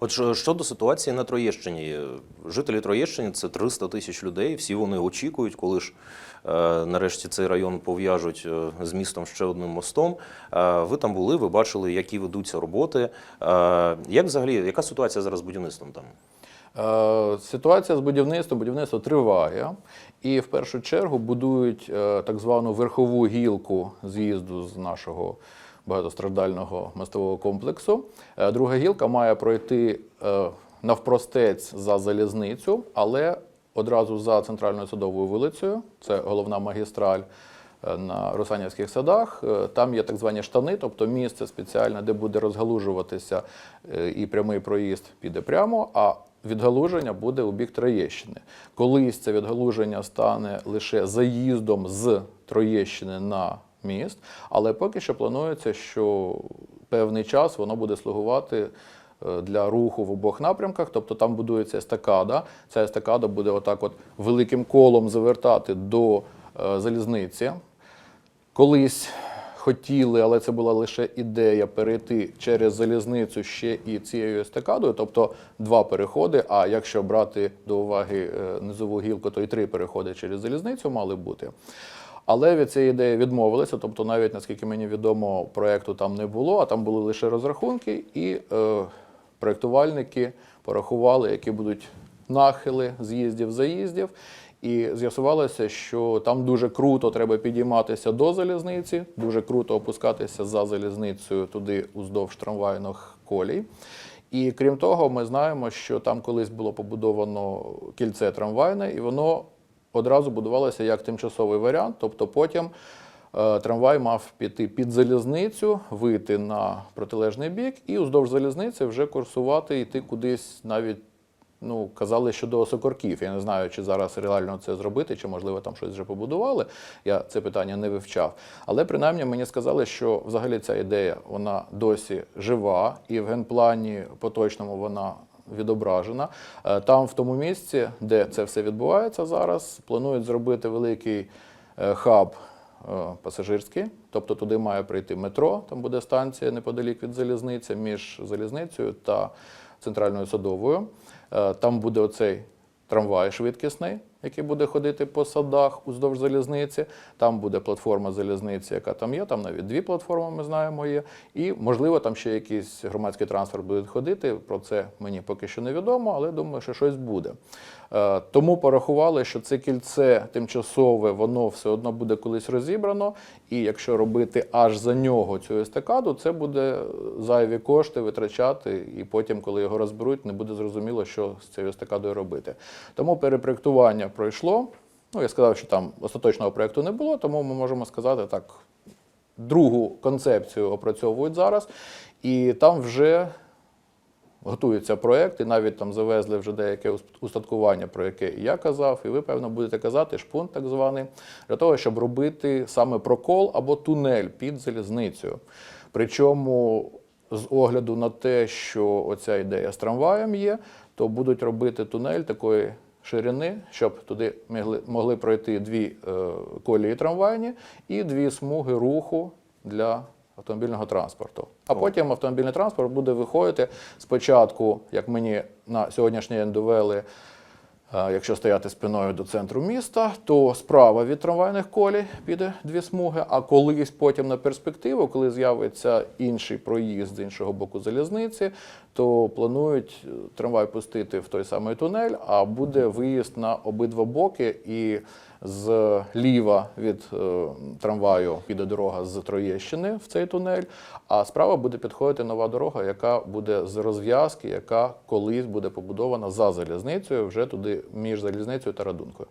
От що- щодо ситуації на Троєщині, жителі Троєщини це 300 тисяч людей. Всі вони очікують, коли ж е, нарешті цей район пов'яжуть е, з містом ще одним мостом. Е, ви там були, ви бачили, які ведуться роботи. Е, як взагалі, яка ситуація зараз з будівництвом там? Е, Ситуація з будівництвом, будівництво триває, і в першу чергу будують е, так звану верхову гілку з'їзду з нашого багатостраждального мостового комплексу. Е, Друга гілка має пройти е, навпростець за залізницю, але одразу за центральною садовою вулицею, це головна магістраль. е, На Русанівських садах там є так звані штани, тобто місце спеціальне, де буде розгалужуватися і прямий проїзд піде прямо, а відгалуження буде у бік Троєщини. Колись це відгалуження стане лише заїздом з Троєщини на міст, але поки що планується, що певний час воно буде слугувати е, для руху в обох напрямках, тобто там будується естакада. Ця естакада буде отак от великим колом завертати до е, залізниці. Колись хотіли, але це була лише ідея перейти через залізницю ще і цією естакадою, тобто два переходи. А якщо брати до уваги е, низову гілку, то і три переходи через залізницю мали бути. Але від цієї ідеї відмовилися, тобто навіть наскільки мені відомо, проєкту там не було, а там були лише розрахунки, і е, проєктувальники порахували, які будуть нахили з'їздів, заїздів. І з'ясувалося, що там дуже круто треба підійматися до залізниці, дуже круто опускатися за залізницею туди уздовж трамвайних колій. І крім того, ми знаємо, що там колись було побудовано кільце трамвайне, і воно одразу будувалося як тимчасовий варіант. Тобто потім е, трамвай мав піти під залізницю, вийти на протилежний бік і уздовж залізниці вже курсувати, йти кудись навіть. Ну, казали, що до Осокорків. Я не знаю, чи зараз реально це зробити, чи можливо там щось вже побудували. Я це питання не вивчав. Але принаймні мені сказали, що взагалі ця ідея вона досі жива, і в генплані поточному вона відображена. Е, Там, в тому місці, де це все відбувається зараз, планують зробити великий е, хаб е, пасажирський, тобто туди має прийти метро, там буде станція неподалік від залізниці, між залізницею та центральною садовою. Там буде оцей трамвай швидкісний, який буде ходити по садах уздовж залізниці. Там буде платформа залізниці, яка там є. Там навіть дві платформи ми знаємо є. І можливо там ще якийсь громадський транспорт буде ходити. Про це мені поки що невідомо, але думаю, що щось буде. Е, Тому порахували, що це кільце тимчасове, воно все одно буде колись розібрано. І якщо робити аж за нього цю естакаду, це буде зайві кошти витрачати, і потім, коли його розберуть, не буде зрозуміло, що з цією естакадою робити. Тому перепроектування пройшло. Ну, я сказав, що там остаточного проєкту не було, тому ми можемо сказати так, другу концепцію опрацьовують зараз, і там вже готується проєкт, і навіть там завезли вже деяке устаткування, про яке і я казав, і ви, певно, будете казати, шпунт так званий, для того, щоб робити саме прокол або тунель під залізницею. Причому з огляду на те, що оця ідея з трамваєм є, то будуть робити тунель такої ширини, щоб туди могли, могли пройти дві е, колії трамвайні і дві смуги руху для автомобільного транспорту. А потім автомобільний транспорт буде виходити спочатку, як мені на сьогоднішній день довели, якщо стояти спиною до центру міста, то справа від трамвайних колій піде дві смуги, а колись потім на перспективу, коли з'явиться інший проїзд з іншого боку залізниці, то планують е, трамвай пустити в той самий тунель, а буде виїзд на обидва боки і від е, трамваю піде дорога з Троєщини в цей тунель, а справа буде підходити нова дорога, яка буде з розв'язки, яка колись буде побудована за залізницею, вже туди між залізницею та радункою.